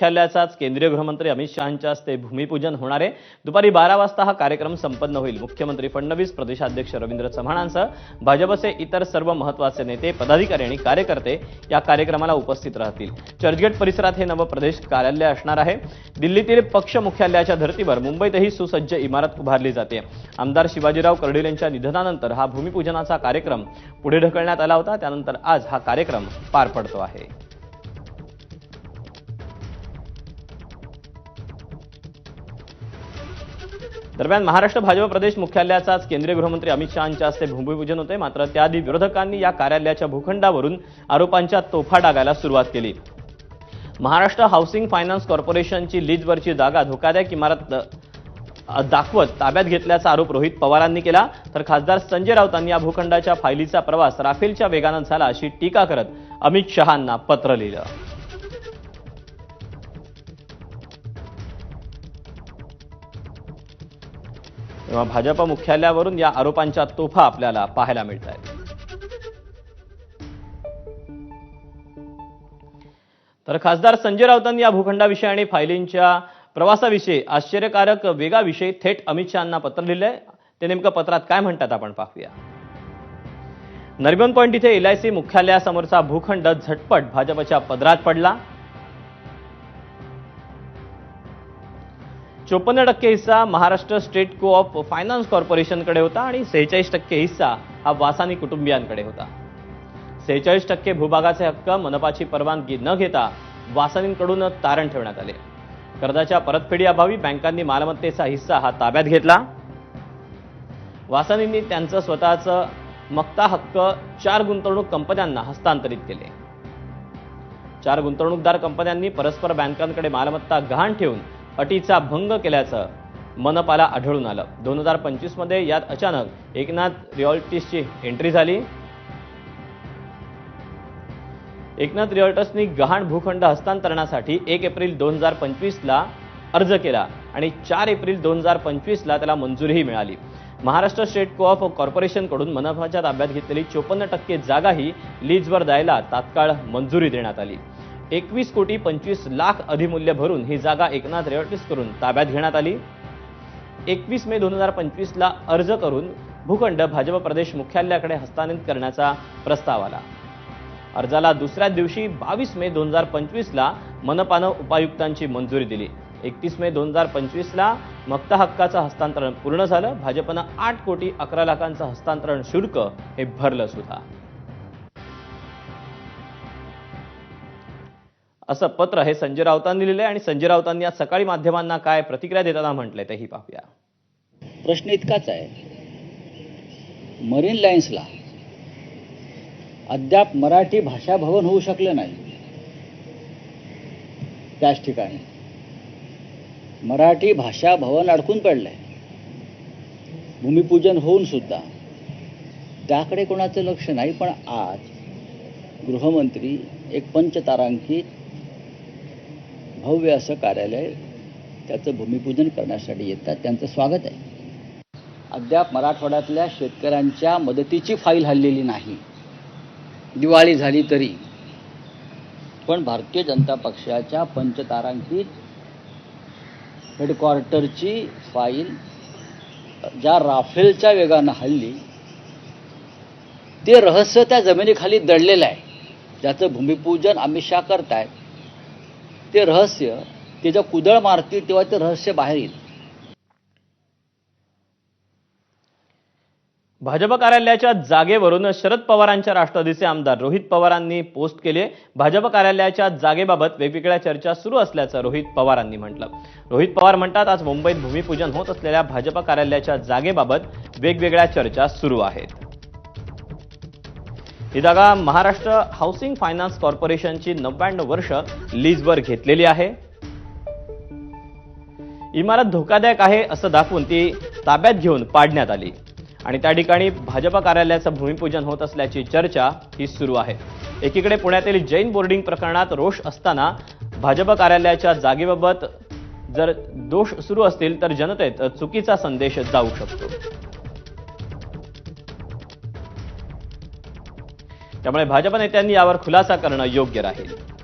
मुख्यालयाचाच केंद्रीय गृहमंत्री अमित शहांच्या हस्ते भूमिपूजन होणार आहे. दुपारी बारा वाजता हा कार्यक्रम संपन्न होईल. मुख्यमंत्री फडणवीस प्रदेशाध्यक्ष रवींद्र चव्हाणांसह भाजपचे इतर सर्व महत्त्वाचे नेते पदाधिकारी आणि कार्यकर्ते या कार्यक्रमाला उपस्थित राहतील. चर्चगेट परिसरात हे नवं प्रदेश कार्यालय असणार आहे. दिल्लीतील पक्ष मुख्यालयाच्या धर्तीवर मुंबईतही सुसज्ज इमारत उभारली जाते. आमदार शिवाजीराव कर्डिल यांच्या निधनानंतर हा भूमिपूजनाचा कार्यक्रम पुढे ढकलण्यात आला होता. त्यानंतर आज हा कार्यक्रम पार पडतो आहे. दरम्यान महाराष्ट्र भाजप प्रदेश मुख्यालयाचाच केंद्रीय गृहमंत्री अमित शहांच्या हस्ते भूमिपूजन होते. मात्र त्याआधी विरोधकांनी या कार्यालयाच्या भूखंडावरून आरोपांच्या तोफा डागायला सुरुवात केली. महाराष्ट्र हाऊसिंग फायनान्स कॉर्पोरेशनची लीजवरची जागा धोकादायक इमारत दाखवत ताब्यात घेतल्याचा आरोप रोहित पवारांनी केला. तर खासदार संजय राऊतांनी या भूखंडाच्या फायलीचा प्रवास राफेलच्या वेगानं झाला अशी टीका करत अमित शहांना पत्र लिहिलं. भाजप मुख्यालयावरून या आरोपांच्या तोफा आपल्याला पाहायला मिळत आहेत तर खासदार संजय राऊतांनी या भूखंडाविषयी आणि फायलींच्या प्रवासाविषयी आश्चर्यकारक वेगाविषयी थेट अमित शहांना पत्र लिहिलंय. ते नेमकं पत्रात काय म्हणतात आपण पाहूया. नरिमन पॉईंट इथे एलआयसी मुख्यालयासमोरचा भूखंड झटपट भाजपच्या पदरात पडला. चोपन्न टक्के हिस्सा Maharashtra state co op finance कॉर्पोरेशनकडे होता आणि सेहेचाळीस टक्के हिस्सा हा वासानी कुटुंबियांकडे होता. सेहेचाळीस टक्के भूभागाचे हक्क मनपाची परवानगी न घेता वासनींकडून तारण ठेवण्यात आले. कर्जाच्या परतफेडीअभावी बँकांनी मालमत्तेचा हिस्सा हा ताब्यात घेतला. वासनींनी त्यांचं स्वतःचं मक्ता हक्क चार गुंतवणूक कंपन्यांना हस्तांतरित केले. चार गुंतवणूकदार कंपन्यांनी परस्पर बँकांकडे मालमत्ता गहाण ठेवून अटीचा भंग केल्याचं मनपाला आढळून आलं. दोन हजार पंचवीसमध्ये यात अचानक एकनाथ रिअल्टीजची एंट्री झाली. एकनाथ रिअल्टर्सनी गहाण भूखंड हस्तांतरणासाठी एक एप्रिल दोन हजार पंचवीसला अर्ज केला आणि चार एप्रिल दोन हजार पंचवीसला त्याला मंजुरीही मिळाली. महाराष्ट्र स्टेट को ऑफ कॉर्पोरेशनकडून मनपाच्या ताब्यात घेतलेली चोपन्न टक्के जागाही लीजवर द्यायला तात्काळ मंजुरी देण्यात आली. एकवीस कोटी पंचवीस लाख अधिमूल्य भरून ही जागा एकनाथ रिअल्टर्सकडून ताब्यात घेण्यात आली. एकवीस मे दोन हजार पंचवीसला अर्ज करून भूखंड भाजप प्रदेश मुख्यालयाकडे हस्तांतरित करण्याचा प्रस्ताव आला. अर्जाला दुसऱ्या दिवशी बावीस मे दोन हजार पंचवीसला मनपानं उपायुक्तांची मंजुरी दिली. एकतीस मे दोन हजार पंचवीसला मक्ता हक्काचं हस्तांतरण पूर्ण झालं. भाजपनं आठ कोटी अकरा लाखांचं हस्तांतरण शुल्क हे भरलं सुद्धा. असं पत्र हे संजय राऊतांनी लिहिलंय आणि संजय राऊतांनी आज सकाळी माध्यमांना काय प्रतिक्रिया देताना म्हटलंय तेही पाहूया. प्रश्न इतकाच आहे. मरीन लाईन्सला अद्याप मराठी भाषा भवन होऊ शकलं नाही. त्याच ठिकाणी मराठी भाषा भवन अडकून पडलंय. भूमिपूजन होऊन सुद्धा. त्याकडे कोणाचं लक्ष नाही पण आज गृहमंत्री एक पंचतारांकित भव्य असं कार्यालय त्याचं भूमिपूजन करण्यासाठी येतात. त्यांचं स्वागत आहे. अद्याप मराठवाड्यातल्या शेतकऱ्यांच्या मदतीची फाईल हल्लेली नाही. दिवाळी झाली तरी. पण भारतीय जनता पक्षाच्या पंचतारांकित हेडक्वार्टरची फाईल ज्या राफेलच्या वेगानं हल्ली ते रहस्य त्या जमिनीखाली दडलेलं आहे. ज्याचं भूमिपूजन अमित शहा करतायत. ते रहस्य ते जेव्हा कुदळ मारतील तेव्हा ते रहस्य बाहेर येईल. भाजप कार्यालयाच्या जागेवरून शरद पवारांच्या राष्ट्रवादीचे आमदार रोहित पवारांनी पोस्ट केली. आहे. भाजप कार्यालयाच्या जागेबाबत वेगवेगळ्या चर्चा सुरू असल्याचं रोहित पवारांनी म्हटलं. रोहित पवार म्हणतात आज मुंबईत भूमिपूजन होत असलेल्या भाजप कार्यालयाच्या जागेबाबत वेगवेगळ्या चर्चा सुरू आहेत. ही जागा महाराष्ट्र हाऊसिंग फायनान्स कॉर्पोरेशनची नव्याण्णव वर्ष लीजवर घेतलेली आहे. इमारत धोकादायक आहे असं दाखवून ती ताब्यात घेऊन पाडण्यात आली. आणि त्या ठिकाणी भाजप कार्यालयाचं भूमिपूजन होत असल्याची चर्चा ही सुरू आहे. एकीकडे पुण्यातील जैन बोर्डिंग प्रकरणात रोष असताना भाजप कार्यालयाच्या जागेबाबत जर दोष सुरू असतील तर जनतेत चुकीचा संदेश जाऊ शकतो. त्यामुळे भाजप नेत्यांनी यावर खुलासा करणं योग्य राहील.